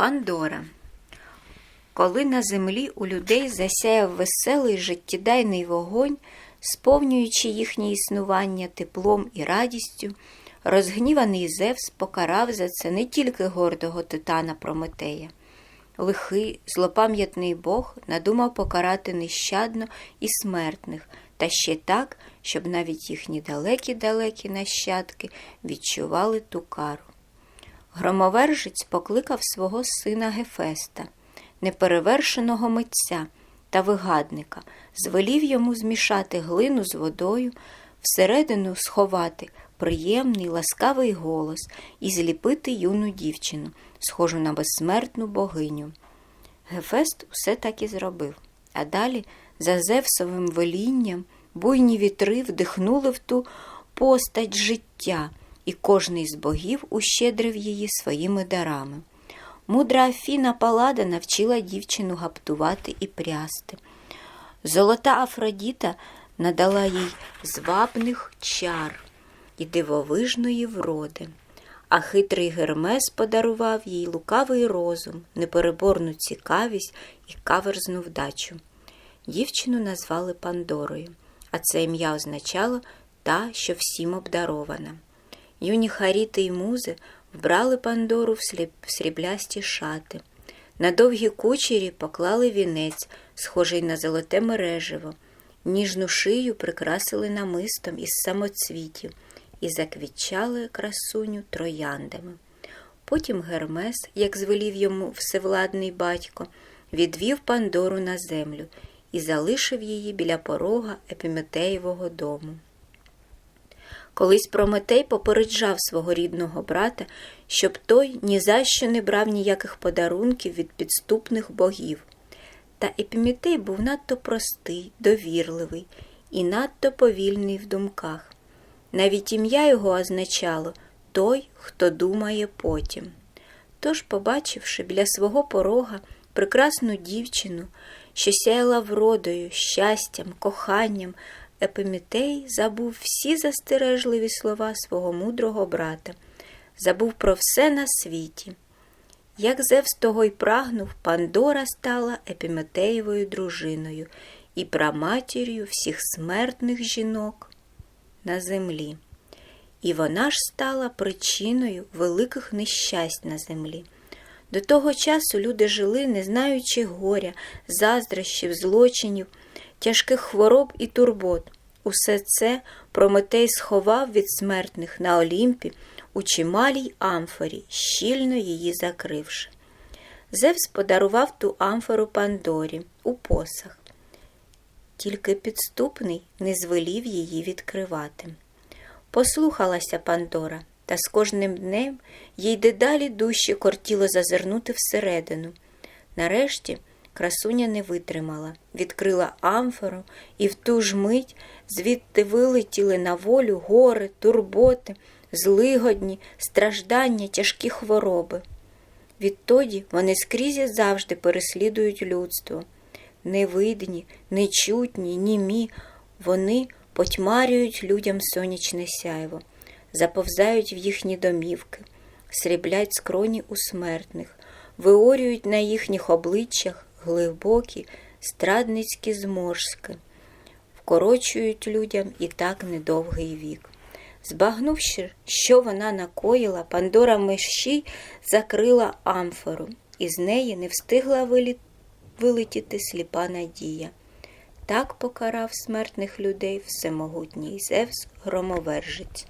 Пандора. Коли на землі у людей засяяв веселий життєдайний вогонь, сповнюючи їхнє існування теплом і радістю, розгніваний Зевс покарав за це не тільки гордого титана Прометея. Лихий, злопам'ятний Бог надумав покарати нещадно і смертних, та ще так, щоб навіть їхні далекі-далекі нащадки відчували ту кару. Громовержець покликав свого сина Гефеста, неперевершеного митця та вигадника, звелів йому змішати глину з водою, всередину сховати приємний ласкавий голос і зліпити юну дівчину, схожу на безсмертну богиню. Гефест усе так і зробив, а далі, за Зевсовим велінням, буйні вітри вдихнули в ту постать життя, і кожний з богів ущедрив її своїми дарами. Мудра Афіна Палада навчила дівчину гаптувати і прясти. Золота Афродіта надала їй звабних чар і дивовижної вроди, а хитрий Гермес подарував їй лукавий розум, непереборну цікавість і каверзну вдачу. Дівчину назвали Пандорою, а це ім'я означало та, що всім обдарована. Юні Харіти й музи вбрали Пандору в сріблясті шати. На довгі кучері поклали вінець, схожий на золоте мереживо, ніжну шию прикрасили намистом із самоцвітів і заквітчали красуню трояндами. Потім Гермес, як звелів йому всевладний батько, відвів Пандору на землю і залишив її біля порога Епіметеєвого дому. Колись Прометей попереджав свого рідного брата, щоб той ні за що не брав ніяких подарунків від підступних богів. Та Епіметей був надто простий, довірливий і надто повільний в думках. Навіть ім'я його означало той, хто думає потім. Тож, побачивши біля свого порога прекрасну дівчину, що сяяла вродою, щастям, коханням, Епиметей забув всі застережливі слова свого мудрого брата, забув про все на світі. Як Зевс того й прагнув, Пандора стала Епіметеєвою дружиною і праматір'ю всіх смертних жінок на землі. І вона ж стала причиною великих нещасть на землі. До того часу люди жили, не знаючи горя, заздрощів, злочинів, тяжких хвороб і турбот. Усе це Прометей сховав від смертних на Олімпі у чималій амфорі, щільно її закривши. Зевс подарував ту амфору Пандорі у посах. Тільки підступний не звелів її відкривати. Послухалася Пандора, та з кожним днем їй дедалі дужче кортіло зазирнути всередину. Нарешті красуня не витримала, відкрила амфору, і в ту ж мить звідти вилетіли на волю гори, турботи, злигодні, страждання, тяжкі хвороби. Відтоді вони скрізь і завжди переслідують людство. Невидні, нечутні, німі, вони потьмарюють людям сонячне сяйво, заповзають в їхні домівки, сріблять скроні у смертних, виорюють на їхніх обличчях глибокі страдницькі зморшки, вкорочують людям і так недовгий вік. Збагнувши, що вона накоїла, Пандора мещій закрила амфору, і з неї не встигла вилетіти сліпа надія. Так покарав смертних людей всемогутній Зевс громовержець.